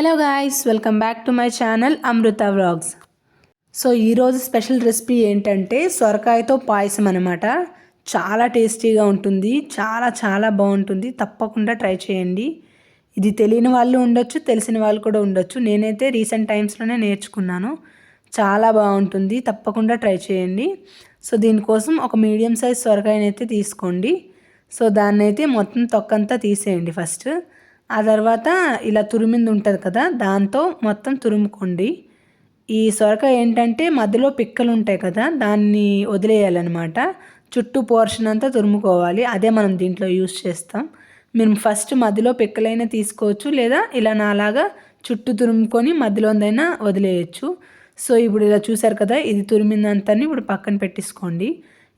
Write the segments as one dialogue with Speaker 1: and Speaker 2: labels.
Speaker 1: Hello guys welcome back to my channel Amrutha vlogs so ఈరోజు special recipe ఏంటంటే సొరకాయతో పాయసం అనమాట చాలా టేస్టీగా ఉంటుంది చాలా చాలా బాగుంటుంది. తప్పకుండా ట్రై చేయండి. ఇది తెలియని వాళ్ళు ఉండొచ్చు తెలిసిన వాళ్ళు కూడా ఉండొచ్చు. నేనైతే రీసెంట్ టైమ్స్లోనే నేర్చుకున్నాను. చాలా బాగుంటుంది తప్పకుండా ట్రై చేయండి. సో దీనికోసం ఒక మీడియం సైజ్ సొరకాయనైతే తీసుకోండి. సో దాన్నైతే మొత్తం తొక్కంతా తీసేయండి ఫస్ట్. ఆ తర్వాత ఇలా తురిమింది ఉంటుంది కదా దాంతో మొత్తం తురుముకోండి. ఈ సొరకాయ ఏంటంటే మధ్యలో పిక్కలు ఉంటాయి కదా దాన్ని వదిలేయాలన్నమాట. చుట్టూ పోర్షన్ అంతా తురుముకోవాలి అదే మనం దీంట్లో యూస్ చేస్తాం. మేము ఫస్ట్ మధ్యలో పిక్కలైనా తీసుకోవచ్చు లేదా ఇలా నాలాగా చుట్టూ తురుముకొని మధ్యలోదైనా వదిలేయచ్చు. సో ఇప్పుడు ఇలా చూసారు కదా ఇది తురిమిందంతా ఇప్పుడు పక్కన పెట్టేసుకోండి.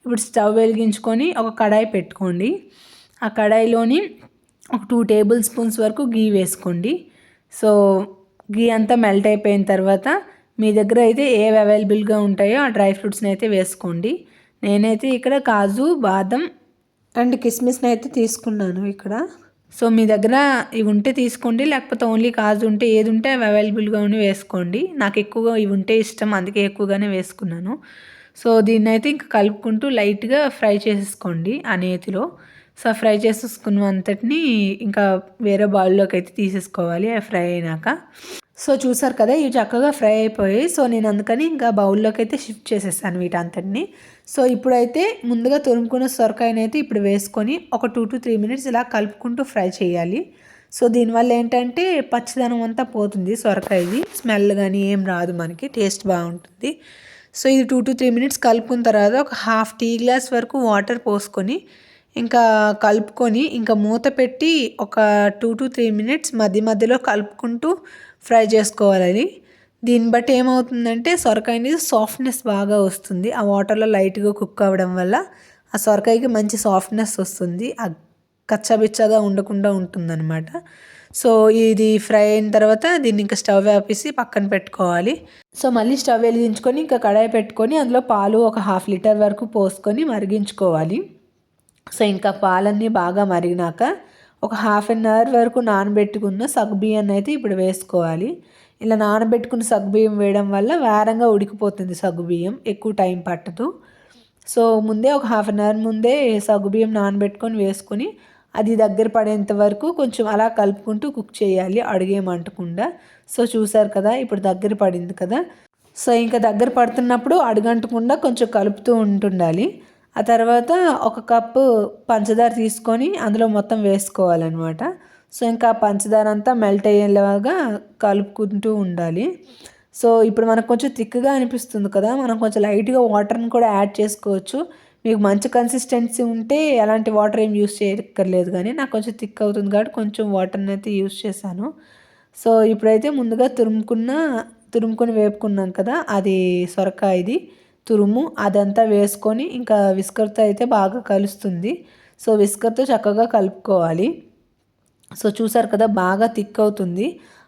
Speaker 1: ఇప్పుడు స్టవ్ వెలిగించుకొని ఒక కడాయి పెట్టుకోండి. ఆ కడాయిలోని ఒక టూ టేబుల్ స్పూన్స్ వరకు గీ వేసుకోండి. సో గీ అంతా మెల్ట్ అయిపోయిన తర్వాత మీ దగ్గర అయితే ఏవి అవైలబుల్గా ఉంటాయో ఆ డ్రై ఫ్రూట్స్ని అయితే వేసుకోండి. నేనైతే ఇక్కడ కాజు బాదం అండ్ కిస్మిస్ని అయితే తీసుకున్నాను ఇక్కడ. సో మీ దగ్గర ఇవి ఉంటే తీసుకోండి లేకపోతే ఓన్లీ కాజు ఉంటే ఏది ఉంటే అవి అవైలబుల్గా ఉండి వేసుకోండి. నాకు ఎక్కువగా ఇవి ఉంటే ఇష్టం అందుకే ఎక్కువగానే వేసుకున్నాను. సో దీన్ని అయితే ఇంకా కలుపుకుంటూ లైట్గా ఫ్రై చేసేసుకోండి ఆ నేతిలో. సో ఫ్రై చేసేసుకున్న అంతటిని ఇంకా వేరే బౌల్లోకి అయితే తీసేసుకోవాలి అవి ఫ్రై అయినాక. సో చూసారు కదా ఇవి చక్కగా ఫ్రై అయిపోయాయి. సో నేను అందుకని ఇంకా బౌల్లోకి అయితే షిఫ్ట్ చేసేసాను వీటంతటిని. సో ఇప్పుడైతే ముందుగా తురుముకున్న సొరకాయనైతే ఇప్పుడు వేసుకొని ఒక టూ టు త్రీ మినిట్స్ ఇలా కలుపుకుంటూ ఫ్రై చేయాలి. సో దీనివల్ల ఏంటంటే పచ్చిదనం అంతా పోతుంది సొరకాయది. స్మెల్ కానీ ఏం రాదు మనకి టేస్ట్ బాగుంటుంది. సో ఇది టూ టు త్రీ మినిట్స్ కలుపుకున్న తర్వాత ఒక హాఫ్ టీ గ్లాస్ వరకు వాటర్ పోసుకొని ఇంకా కలుపుకొని ఇంకా మూత పెట్టి ఒక టూ టు త్రీ మినిట్స్ మధ్య మధ్యలో కలుపుకుంటూ ఫ్రై చేసుకోవాలి దీన్ని బట్టి ఏమవుతుందంటే సొరకాయ అనేది సాఫ్ట్నెస్ బాగా వస్తుంది. ఆ వాటర్లో లైట్గా కుక్ అవ్వడం వల్ల ఆ సొరకాయకి మంచి సాఫ్ట్నెస్ వస్తుంది. ఆ కచ్చబిచ్చగా ఉండకుండా ఉంటుందన్నమాట. సో ఇది ఫ్రై అయిన తర్వాత దీన్ని ఇంకా స్టవ్ ఆపేసి పక్కన పెట్టుకోవాలి. సో మళ్ళీ స్టవ్ వెలిగించుకొని ఇంకా కడాయి పెట్టుకొని అందులో పాలు ఒక హాఫ్ లీటర్ వరకు పోసుకొని మరిగించుకోవాలి. సో ఇంకా పాలన్నీ బాగా మరిగినాక ఒక హాఫ్ అన్ అవర్ వరకు నానబెట్టుకున్న సగ్గుబియ్యాన్ని అయితే ఇప్పుడు వేసుకోవాలి. ఇలా నానబెట్టుకున్న సగ్గుబియ్యం వేయడం వల్ల వేరంగా ఉడికిపోతుంది సగ్గుబియ్యం ఎక్కువ టైం పట్టదు. సో ముందే ఒక హాఫ్ అన్ అవర్ ముందే సగ్గుబియ్యం నానబెట్టుకొని వేసుకొని అది దగ్గర పడేంత వరకు కొంచెం అలా కలుపుకుంటూ కుక్ చేయాలి అడుగేమంటకుండా సో చూసారు కదా ఇప్పుడు దగ్గర పడింది కదా. సో ఇంకా దగ్గర పడుతున్నప్పుడు అడుగంటకుండా కొంచెం కలుపుతూ ఉంటుండాలి. ఆ తర్వాత ఒక కప్పు పంచదార తీసుకొని అందులో మొత్తం వేసుకోవాలన్నమాట. సో ఇంకా పంచదార అంతా మెల్ట్ అయ్యేలాగా కలుపుకుంటూ ఉండాలి. సో ఇప్పుడు మనకు కొంచెం థిక్గా అనిపిస్తుంది కదా మనం కొంచెం లైట్గా వాటర్ని కూడా యాడ్ చేసుకోవచ్చు. మీకు మంచి కన్సిస్టెన్సీ ఉంటే ఎలాంటి వాటర్ ఏం యూస్ చేయక్కర్లేదు కానీ నాకు కొంచెం థిక్ అవుతుంది కాబట్టి కొంచెం వాటర్ని అయితే యూస్ చేశాను. సో ఇప్పుడైతే ముందుగా తురుముకున్న తురుముకొని వేపుకున్నాం కదా అది సొరకాయది. తురుము అదంతా వేసుకొని ఇంకా విస్కర్తో అయితే బాగా కలుస్తుంది. సో విస్కర్తో చక్కగా కలుపుకోవాలి. సో చూసారు కదా బాగా థిక్ అవుతుంది.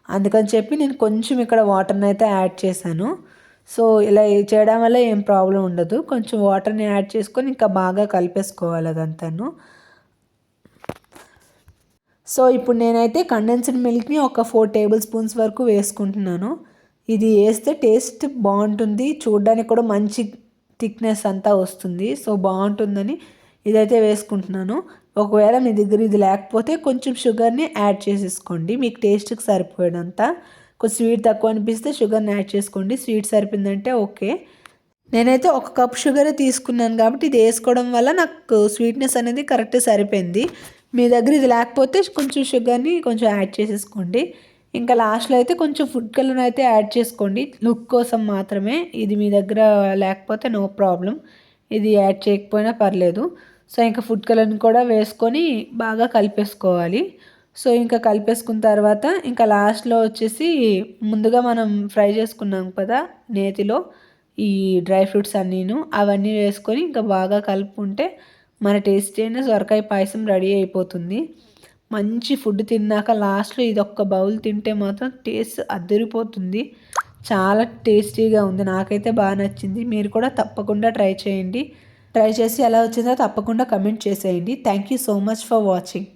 Speaker 1: అందుకని చెప్పి నేను కొంచెం ఇక్కడ వాటర్ని అయితే యాడ్ చేశాను. సో ఇలా చేయడం వల్ల ఏం ప్రాబ్లం ఉండదు. కొంచెం వాటర్ని యాడ్ చేసుకొని ఇంకా బాగా కలిపేసుకోవాలి అదంతాను. సో ఇప్పుడు నేనైతే కండెన్స్డ్ మిల్క్ని ఒక ఫోర్ టేబుల్ స్పూన్స్ వరకు వేసుకుంటున్నాను. ఇది వేస్తే టేస్ట్ బాగుంటుంది. చూడడానికి కూడా మంచి థిక్నెస్ అంతా వస్తుంది. సో బాగుంటుందని ఇదైతే వేసుకుంటున్నాను. ఒకవేళ మీ దగ్గర ఇది లేకపోతే కొంచెం షుగర్ని యాడ్ చేసేసుకోండి. మీకు టేస్ట్కి సరిపోయేదంత కొంచెం స్వీట్ తక్కువ అనిపిస్తే షుగర్ని యాడ్ చేసుకోండి. స్వీట్ సరిపోయిందంటే ఓకే. నేనైతే ఒక కప్ షుగరే తీసుకున్నాను కాబట్టి ఇది వేసుకోవడం వల్ల నాకు స్వీట్నెస్ అనేది కరెక్ట్ సరిపోయింది. మీ దగ్గర ఇది లేకపోతే కొంచెం షుగర్ని కొంచెం యాడ్ చేసేసుకోండి. ఇంకా లాస్ట్లో అయితే కొంచెం ఫుడ్ కలర్ అయితే యాడ్ చేసుకోండి. లుక్ కోసం మాత్రమే ఇది మీ దగ్గర లేకపోతే నో ప్రాబ్లం ఇది యాడ్ చేయకపోయినా పర్లేదు. సో ఇంకా ఫుడ్ కలర్ని కూడా వేసుకొని బాగా కలిపేసుకోవాలి. సో ఇంకా కలిపేసుకున్న తర్వాత ఇంకా లాస్ట్లో వచ్చేసి ముందుగా మనం ఫ్రై చేసుకున్నాం కదా నేతిలో ఈ డ్రై ఫ్రూట్స్ అన్నీను అవన్నీ వేసుకొని ఇంకా బాగా కలుపుకుంటే మన టేస్టీ అయిన సొరకాయ పాయసం రెడీ అయిపోతుంది. మంచి ఫుడ్ తిన్నాక లాస్ట్లో ఇది ఒక్క బౌల్ తింటే మాత్రం టేస్ట్ అద్దరిపోతుంది చాలా టేస్టీగా ఉంది. నాకైతే బాగా నచ్చింది. మీరు కూడా తప్పకుండా ట్రై చేయండి. ట్రై చేసి ఎలా వచ్చిందో తప్పకుండా కమెంట్ చేసేయండి. Thank you so much for watching.